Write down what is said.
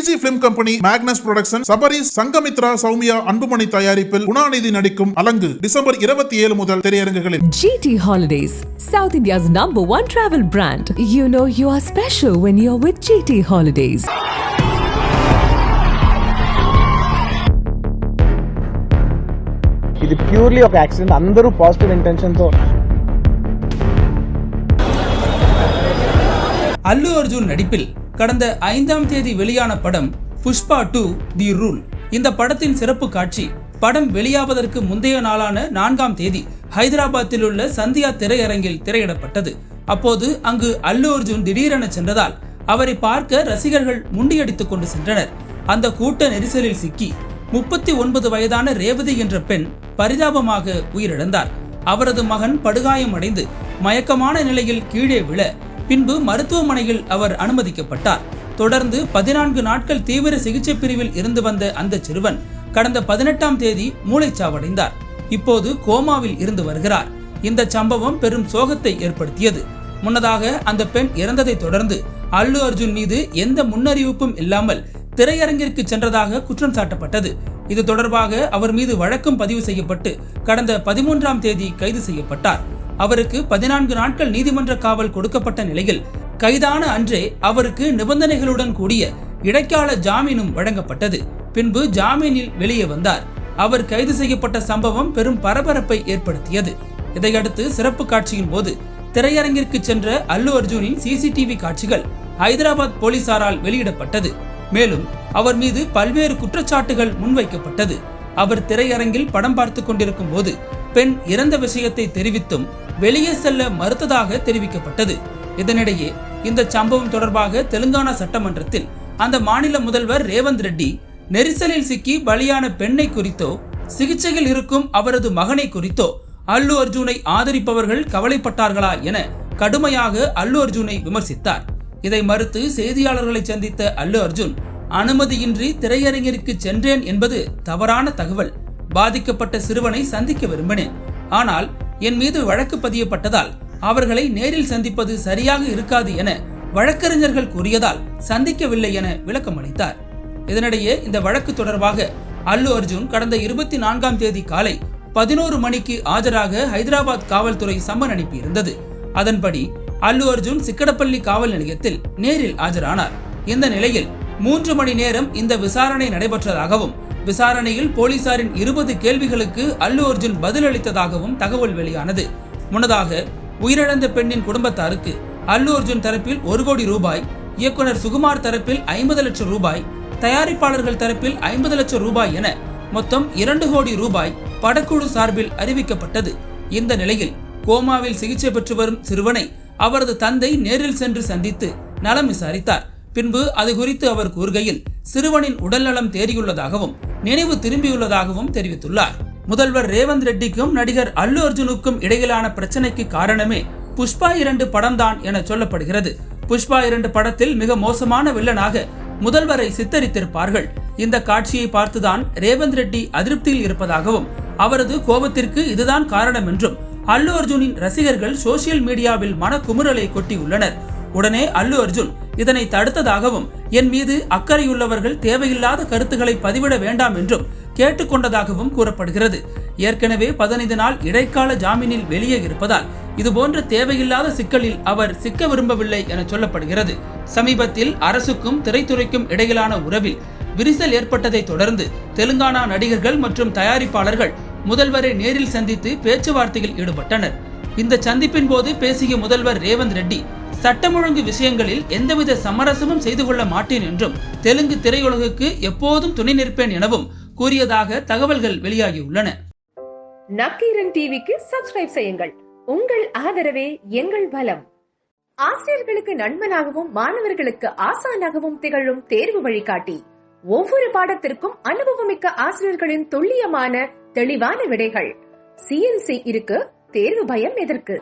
Easy film company Magnus production Sabaris Sangamitra Soumya Anbumani தயாரிப்பில் குணாநிதி நடிக்கும் Alangu December இருபத்தி ஏழு முதல் திரையரங்குகளில் GT Holidays, South India's number one travel brand. You know you are special when you're with GT Holidays. ఇది purely ఒక accident అందరూ పాజిటివ్ ఇంటెన్షన్తో அல்லு அர்ஜுன் நடிப்பில் கடந்த ஐந்தாம் தேதி வெளியான படம் புஷ்பா டூ தி ரூல். இந்த படத்தின் சிறப்பு காட்சி படம் வெளியாவதற்கு முந்தைய நாளான நான்காம் தேதி ஹைதராபாத்தில் உள்ள சந்தியா திரையரங்கில் திரையிடப்பட்டது. அப்போது அங்கு அல்லு அர்ஜுன் திடீரென சென்றதால் அவரை பார்க்க ரசிகர்கள் முண்டியடித்துக் கொண்டு சென்றனர். அந்த கூட்ட நெரிசலில் சிக்கி முப்பத்தி ஒன்பது வயதான ரேவதி என்ற பெண் பரிதாபமாக உயிரிழந்தார். அவரது மகன் படுகாயமடைந்து மயக்கமான நிலையில் கீழே விழ பின்பு மருத்துவமனையில் அவர் அனுமதிக்கப்பட்டார். தொடர்ந்து பதினான்கு நாட்கள் தீவிர சிகிச்சை பிரிவில் இருந்து வந்த அந்த சிறுவன் கடந்த பதினெட்டாம் தேதி மூளைச்சாவடைந்தார். இப்போது கோமாவில் இருந்து வருகிறார். இந்த சம்பவம் பெரும் சோகத்தை ஏற்படுத்தியது. முன்னதாக அந்த பெண் இறந்ததை தொடர்ந்து அல்லு அர்ஜுன் மீது எந்த முன்னறிவிப்பும் இல்லாமல் திரையரங்கிற்கு சென்றதாக குற்றம் சாட்டப்பட்டது. இது தொடர்பாக அவர் மீது வழக்கும் பதிவு செய்யப்பட்டு கடந்த பதிமூன்றாம் தேதி கைது செய்யப்பட்டார். அவருக்கு பதினான்கு நாட்கள் நீதிமன்ற காவல் கொடுக்கப்பட்ட நிலையில் கைதான அன்றே அவருக்கு நிபந்தனைகளுடன் கூடிய இடைக்கால ஜாமீனும் வழங்கப்பட்டது. பின்பு ஜாமீனில் வெளியே வந்தார். அவர் கைது செய்யப்பட்ட சம்பவம் பெரும் பரபரப்பை ஏற்படுத்தியது. இதையடுத்து சிறப்பு காட்சியின் போது திரையரங்கிற்கு சென்ற அல்லு அர்ஜுனின் சிசிடிவி காட்சிகள் ஹைதராபாத் போலீசாரால் வெளியிடப்பட்டது. மேலும் அவர் மீது பல்வேறு குற்றச்சாட்டுகள் முன்வைக்கப்பட்டது. அவர் திரையரங்கில் படம் பார்த்து கொண்டிருக்கும் போது பெண் இறந்த விஷயத்தை தெரிவித்தும் வெளியே செல்ல மறுத்ததாக தெரிவிக்கப்பட்டது. இதனிடையே இந்த சம்பவம் தொடர்பாக தெலுங்கானா சட்டமன்றத்தில் அந்த மாநில முதல்வர் ரேவந்த் ரெட்டி நெரிசலில் சிக்கி பலியான பெண்ணை குறித்தோ சிகிச்சையில் இருக்கும் அவரது மகனை குறித்தோ அல்லு அர்ஜுனை ஆதரிப்பவர்கள் கவலைப்பட்டார்களா என கடுமையாக அல்லு அர்ஜுனை விமர்சித்தார். இதை மறுத்து செய்தியாளர்களை சந்தித்த அல்லு அர்ஜுன் அனுமதியின்றி திரையரங்கிற்கு சென்றேன் என்பது தவறான தகவல். பாதிக்கப்பட்ட சிறுவனை சந்திக்க விரும்பினேன். ஆனால் என் மீது வழக்கு பதியப்பட்டதால் அவர்களை நேரில் சந்திப்பது சரியாக இருக்காது என வழக்கறிஞர்கள் கூறியதால் சந்திக்கவில்லை என விளக்கம் அளித்தார். இதனிடையே இந்த வழக்கு தொடர்பாக அல்லு அர்ஜுன் கடந்த இருபத்தி நான்காம் தேதி காலை பதினோரு மணிக்கு ஆஜராக ஹைதராபாத் காவல்துறை சம்மன் அனுப்பியிருந்தது. அதன்படி அல்லு அர்ஜுன் சிக்கடப்பள்ளி காவல் நிலையத்தில் நேரில் ஆஜரானார். இந்த நிலையில் மூன்று மணி நேரம் இந்த விசாரணை நடைபெற்றதாகவும் விசாரணையில் போலீசாரின் இருபது கேள்விகளுக்கு அல்லு அர்ஜுன் பதிலளித்ததாகவும் தகவல் வெளியானது. முன்னதாக உயிரிழந்த பெண்ணின் குடும்பத்தாருக்கு அல்லு அர்ஜுன் தரப்பில் ஒரு கோடி ரூபாய் இயக்குனர் சுகுமார் தரப்பில் ஐம்பது லட்சம் ரூபாய் தயாரிப்பாளர்கள் தரப்பில் ஐம்பது லட்சம் ரூபாய் என மொத்தம் இரண்டு கோடி ரூபாய் படக்குழு சார்பில் அறிவிக்கப்பட்டது. இந்த நிலையில் கோமாவில் சிகிச்சை பெற்று வரும் சிறுவனை அவரது தந்தை நேரில் சென்று சந்தித்து நலம் விசாரித்தார். பின்பு அது குறித்து அவர் கூறுகையில் சிறுவனின் உடல்நலம் தேறியுள்ளதாகவும் நினைவு திரும்பியுள்ளதாகவும் தெரிவித்துள்ளார். முதல்வர் ரேவந்த் ரெட்டிக்கும் நடிகர் அல்லு அர்ஜுனுக்கும் இடையிலான பிரச்சனைக்கு காரணமே புஷ்பா இரண்டு படம்தான் என சொல்லப்படுகிறது. புஷ்பா இரண்டு படத்தில் மிக மோசமான வில்லனாக முதல்வரை சித்தரித்திருப்பார்கள். இந்த காட்சியை பார்த்துதான் ரேவந்த் ரெட்டி அதிருப்தியில் இருப்பதாகவும் அவரது கோபத்திற்கு இதுதான் காரணம் என்றும் அல்லு அர்ஜுனின் ரசிகர்கள் சோசியல் மீடியாவில் மனக்குமுறலை கொட்டியுள்ளனர். உடனே அல்லு அர்ஜுன் இதனை தடுத்ததாகவும் என் மீது அக்கறையுள்ளவர்கள் தேவையில்லாத கருத்துக்களை பதிவிட வேண்டாம் என்றும் கேட்டுக்கொண்டதாகவும் கூறப்படுகிறது. ஏற்கனவே பதினைந்து நாள் இடைக்கால ஜாமீனில் வெளியே இருப்பதால் இதுபோன்ற தேவையில்லாத சிக்கலில் அவர் சிக்க விரும்பவில்லை என சொல்லப்படுகிறது. சமீபத்தில் அரசுக்கும் திரைத்துறைக்கும் இடையிலான உறவில் விரிசல் ஏற்பட்டதை தொடர்ந்து தெலுங்கானா நடிகர்கள் மற்றும் தயாரிப்பாளர்கள் முதல்வரை நேரில் சந்தித்து பேச்சுவார்த்தையில் ஈடுபட்டனர். இந்த சந்திப்பின் போது பேசிய முதல்வர் ரேவந்த் ரெட்டி சட்டம் ஒழுங்கு விஷயங்களில் எந்தவித சமரசமும் செய்து கொள்ள மாட்டேன் என்றும் தெலுங்கு திரையுலகுக்கு எப்போதும் துணை நிற்பேன் எனவும் கூறியதாக தகவல்கள் வெளியாகியுள்ளன. நக்கீரன் டிவிக்கு சப்ஸ்கிரைப் செய்யுங்கள். உங்கள் ஆதரவே எங்கள் பலம் ஆசிரியர்களுக்கு நண்பனாகவும் மாணவர்களுக்கு ஆசானாகவும் திகழும் தேர்வு வழிகாட்டி. ஒவ்வொரு பாடத்திற்கும் அனுபவமிக்க ஆசிரியர்களின் துல்லியமான தெளிவான விடைகள். சிஎன்சி இருக்கு தேர்வு பயம் எதற்கு?